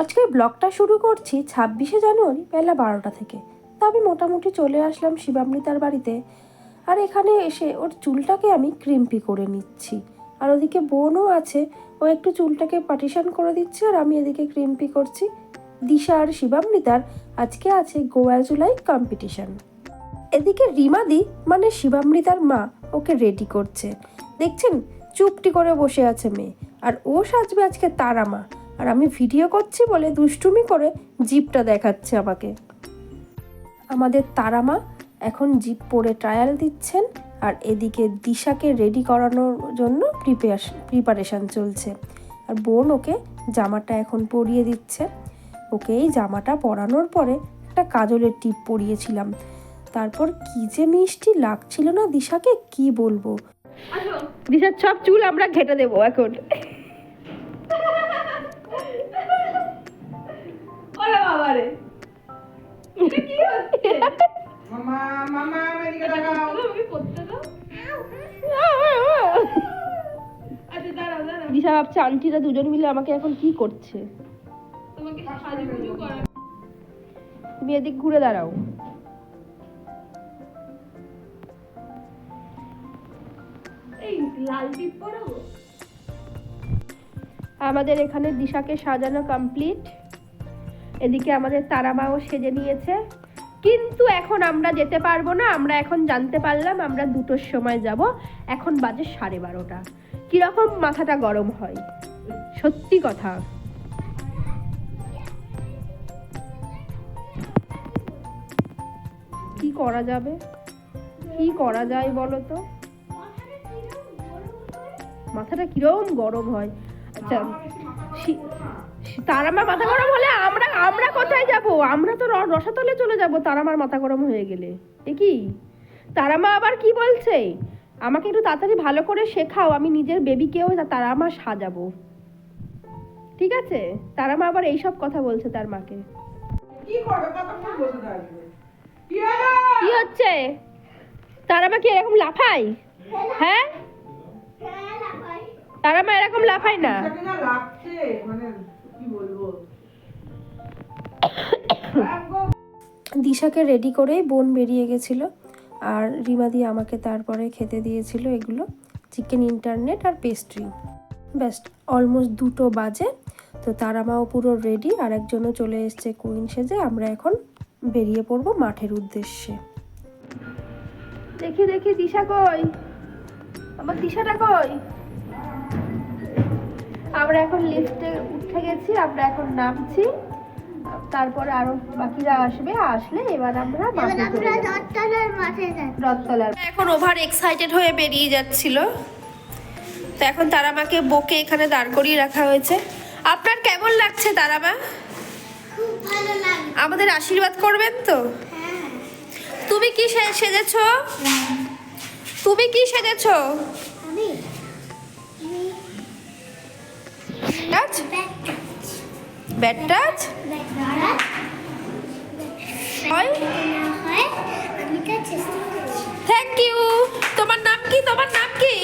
আজকের ব্লগটা শুরু করছি ছাব্বিশে জানুয়ারি বেলা বারোটা থেকে। তা আমি মোটামুটি চলে আসলাম শিবামৃতার বাড়িতে। আর এখানে এসে ওর চুলটাকে আমি ক্রিম্পি করে নিচ্ছি। আর ওদিকে বোনও আছে, ও একটু চুলটাকে পার্টিশন করে দিচ্ছে আর আমি এদিকে ক্রিম্পি করছি। দিশা আর শিবামৃতার আজকে আছে গোয়া জুলাই কম্পিটিশন এদিকে রিমাদি মানে শিবামৃতার মা ওকে রেডি করছে। দেখছেন? চুপটি করে বসে আছে মেয়ে। আর ও সাজবে আজকে তারা মা। আর আমি ভিডিও করছি বলে দুষ্টুমি করে জিপটা দেখাচ্ছে আমাকে। আমাদের তারা মা এখন জিপ পরে ট্রায়াল দিচ্ছেন আর এদিকে দিশাকে রেডি করানোর জন্য প্রিপারেশন প্রিপারেশান চলছে। আর বোন ওকে জামাটা এখন পরিয়ে দিচ্ছে। ওকে এই জামাটা পরানোর পরে একটা কাজলের টিপ পরিয়েছিলাম। তারপর কি যে মিষ্টি লাগছিল না দিশাকে, কি বলব? দিশার সব চুল আমরা ঘেটে দেবো এখন। ওরে বাবা রে মামা মামা এদিকে তাকাও। আমাকে করতে দাও। আচ্ছা দাঁড়াও দাঁড়াও। দিশা ভাবছে আন্টিরা দুজন মিলে আমাকে এখন কি করছে? তোমাকে সাজুগুজু করা তুমি এদিক ঘুরে দাঁড়াও। এই লাল টিপ পরাবো? আমাদের এখানে দিশাকে সাজানো কমপ্লিট এদিকে আমাদের তারামাও সেজে নিয়েছে। কিন্তু এখন আমরা যেতে পারব না, আমরা এখন জানতে পারলাম আমরা দুটোর সময় যাব, এখন বাজে সাড়ে বারোটা। কীরকম মাথাটা গরম হয়? সত্যি কথা। কি করা যাবে? কি করা যায় বলো তো? মাথাটা কীরকম গরম হয়? আচ্ছা তারামার মাথা গরম হলে আমরা আমরা কোথায় যাব? আমরা তো রসাতলে চলে যাব। তারামার মাথা গরম হয়ে গেলে। এ কি? তারামা আবার কি বলছে? আমাকে একটু তাড়াতাড়ি ভালো করে শেখাও। আমি নিজের বেবিকেও তারামা সাজাবো। ঠিক আছে? তারামা আবার এইসব কথা বলছে তার মাকে। কি হচ্ছে? তারামা কি এরকম লাফাই? হ্যাঁ? তারামা এরকম লাফায় না? বলব? দিশাকে রেডি করেই বোন বেরিয়ে গেছিল আর রিমা রিমাদি আমাকে তারপরে খেতে দিয়েছিল এগুলো চিকেন ইন্টারনেট আর পেস্ট্রি ব্যাস অলমোস্ট দুটো বাজে তো তারা মাও পুরো রেডি আর একজনও চলে এসছে কুইন সেজে আমরা এখন বেরিয়ে পড়ব মাঠের উদ্দেশ্যে। দেখি দেখি দিশা কই? আমার দিশাটা কই? আমরা এখন লিফটে উঠে গেছি আমরা এখন নামছি। তারপরে আরও বাকিরা আসবে আসলে এবার আমরা রথতলার এখন ওভার এক্সাইটেড হয়ে বেরিয়ে যাচ্ছিল। তো এখন তারামাকে বকে এখানে দাঁড় করিয়ে রাখা হয়েছে। আপনার কেমন লাগছে তারামা? আমাদের আশীর্বাদ করবেন তো? তুমি কি সে- সেজেছো? তুমি কি সেজেছো? Touch bat touch thank you তোমার নাম কি? তোমার নাম কি?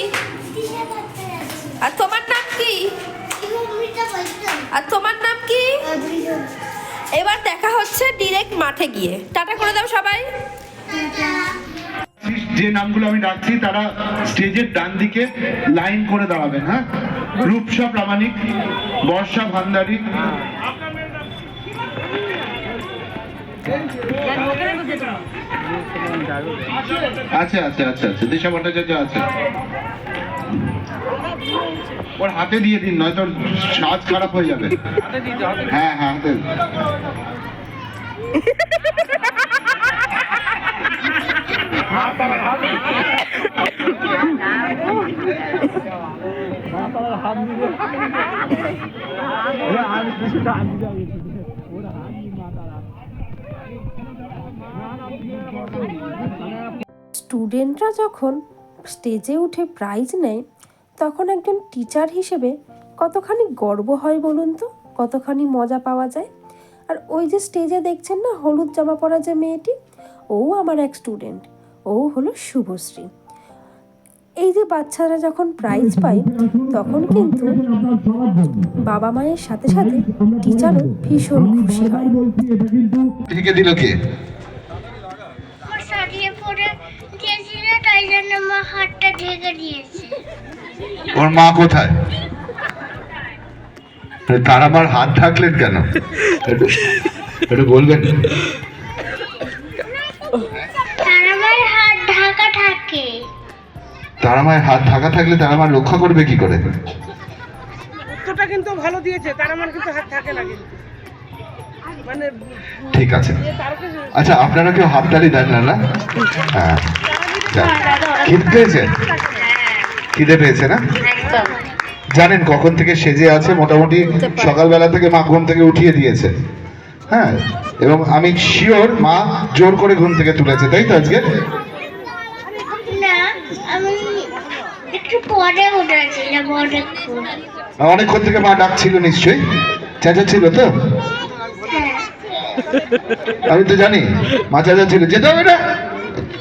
আর তোমার নাম কি? আর তোমার নাম কি? এবার দেখা হচ্ছে ডিরেক্ট মাঠে গিয়ে। টাটা করে দাও সবাই। যে নামগুলো আমি ডাকছি তারা স্টেজের ডান দিকে লাইন করে দাঁড়াবেন হ্যাঁ? রূপসা প্রামাণিক বর্ষা ভান্ডারী আচ্ছা আচ্ছা আচ্ছা আছে দিশা ভট্টাচার্য আছে। ওর হাতে দিয়ে দিন নয়তো সাজ খারাপ হয়ে যাবে। হ্যাঁ হ্যাঁ হাতে। স্টুডেন্টরা যখন স্টেজে উঠে প্রাইজ নেয়, তখন একজন টিচার হিসেবে কতখানি গর্ব হয় বলুন তো? কতখানি মজা পাওয়া যায়? আর ওই যে স্টেজে দেখছেন না, হলুদ জামা পরা যে মেয়েটি, ও আমার এক স্টুডেন্ট ও হলো শুভশ্রী। এই যে বাচ্চারা যখন প্রাইজ পায় তখন কিন্তু বাবা মায়ের সাথে সাথে টিচারও ভীষণ খুশি হয়। দিল কে? ওর মা কোথায়? তার আমার হাত থাকলেন কেন? একটু একটু বলবেন তার আমার হাত ঢাকা থাকে তার আমার হাত ঢাকা থাকলে তার আমার রক্ষা করবে কি করে? উত্তরটা কিন্তু ভালো দিয়েছে তার আমার কিন্তু হাত থাকে না কিন্তু। মানে ঠিক আছে। আচ্ছা আপনারা কেউ হাততালি দেন না না? হ্যাঁ। খিদে পেয়েছে? খিদে পেয়েছে না? জানেন কখন থেকে সেজে আছে মোটামুটি সকালবেলা থেকে মা ঘুম থেকে উঠিয়ে দিয়েছে। হ্যাঁ এবং আমি শিওর মা জোর করে ঘুম থেকে তুলেছে তাই তো আজকে না আমি একটু পরে অনেকক্ষণ থেকে মা ডাকছিল নিশ্চয়ই। চেঁচাচ্ছিল তো? হ্যাঁ। আমি তো জানি মা চেঁচাচ্ছিল যেতে হবে না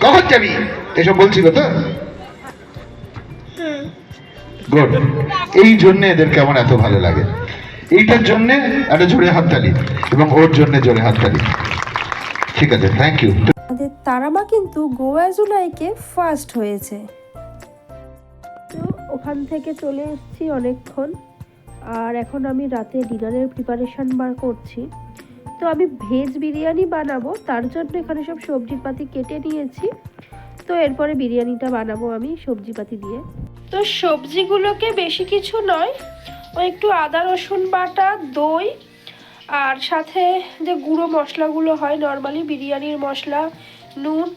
কখন যাবি? এসব বলছিল তো? গুড। এই জন্য এদেরকে আমার এত ভালো লাগে। এইটার জন্য একটা জোরে হাততালি এবং ওর জন্য জোরে হাততালি। ঠিক আছে থ্যাংক ইউ আমাদের তারামা কিন্তু গোয়া জুলাইকে ফার্স্ট হয়েছে। ওখান থেকে চলে এসেছি অনেকক্ষণ। আর এখন আমি রাতে ডিনারের প্রিপারেশন বার করছি। তো আমি ভেজ বিরিয়ানি বানাবো, তার জন্য এখানে সব সবজিপাতি কেটে নিয়েছি। তো এরপরে বিরিয়ানিটা বানাবো আমি সবজিপাতি দিয়ে। তো সবজিগুলোকে বেশি কিছু নয় ওই একটু আদা, রসুন বাটা, দই, আর সাথে যে গুঁড়ো মশলাগুলো হয় নর্মালি বিরিয়ানির মশলা, নুন,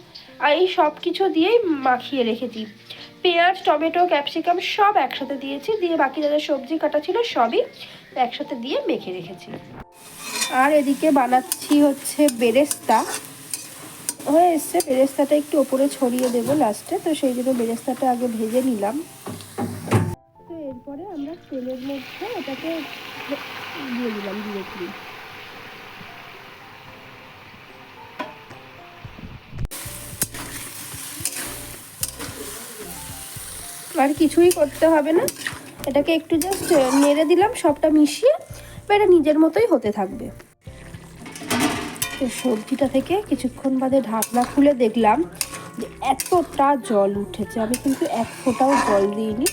আর এই সব কিছু দিয়েই মাখিয়ে রেখেছি। পেঁয়াজ, টমেটো, ক্যাপসিকাম সব একসাথে দিয়েছি। দিয়ে বাকি যাদের সবজি কাটা ছিল সবই একসাথে দিয়ে মেখে রেখেছি। আর এদিকে বানাচ্ছি হচ্ছে বেরেস্তা। হয়ে এসছে। বেরেস্তাটা একটু ওপরে ছড়িয়ে দেবো লাস্টে তো সেই জন্য বেরেস্তাটা আগে ভেজে নিলাম। তো এরপরে আমরা তেলের মধ্যে এটাকে দিয়ে দিলাম ডিরেক্টলি আর কিছুই করতে হবে না। এটাকে একটু জাস্ট নেড়ে দিলাম, সবটা মিশিয়ে এটা নিজের মতোই হতে থাকবে। তো সবজিটা থেকে কিছুক্ষণ বাদে ঢাকনা খুলে দেখলাম যে এতটা জল উঠেছে। আমি কিন্তু এক ফোঁটাও জল দিইনি।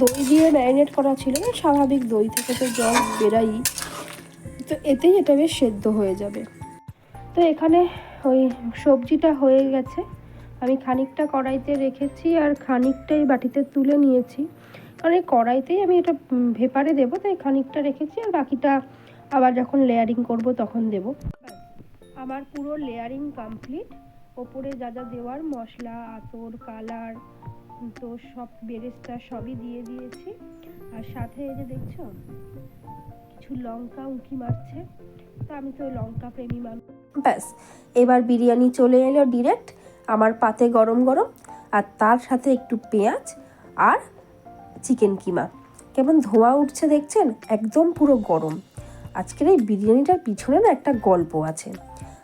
দই দিয়ে ম্যারিনেট করা ছিল না, স্বাভাবিক দই থেকে তো জল বেরাই তো এতেই এটা বেশ সেদ্ধ হয়ে যাবে। তো এখানে ওই সবজিটা হয়ে গেছে। আমি খানিকটা কড়াইতে রেখেছি আর খানিকটাই বাটিতে তুলে নিয়েছি। কারণ এই কড়াইতেই আমি এটা ভেপারে দেবো, তাই খানিকটা রেখেছি আর বাকিটা আবার যখন লেয়ারিং করব তখন দেব। আমার পুরো লেয়ারিং কমপ্লিট। ওপরে যা যা দেওয়ার মশলা, আতর, কালার, তো সব বেরেস্তা সবই দিয়ে দিয়েছি। আর সাথে এই যে দেখছ, কিছু লঙ্কা উঁকি মারছে। তো আমি তো লঙ্কা প্রেমী মানুষ। ব্যাস, এবার বিরিয়ানি চলে এলো ডিরেক্ট আমার পাতে গরম গরম আর তার সাথে একটু পেঁয়াজ আর চিকেন কিমা। কেমন ধোঁয়া উঠছে দেখছেন? একদম পুরো গরম। আজকের এই বিরিয়ানিটার পিছনে না একটা গল্প আছে।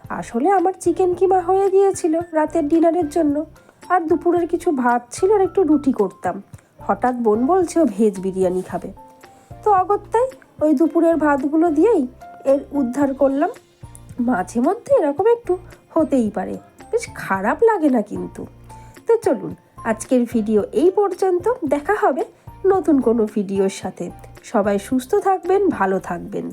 আসলে আমার চিকেন কিমা হয়ে গিয়েছিল রাতের ডিনারের জন্য। আর দুপুরের কিছু ভাত ছিল আর একটু রুটি করতাম। হঠাৎ বোন বলছে, ও ভেজ বিরিয়ানি খাবে। তো অগত্যাই ওই দুপুরের ভাতগুলো দিয়েই এর উদ্ধার করলাম। মাঝে মধ্যে এরকম একটু হতেই পারে। বেশ খারাপ লাগে না কিন্তু। তো চলুন, আজকের ভিডিও এই পর্যন্ত। দেখা হবে নতুন কোনো ভিডিওর সাথে। সবাই সুস্থ থাকবেন, ভালো থাকবেন।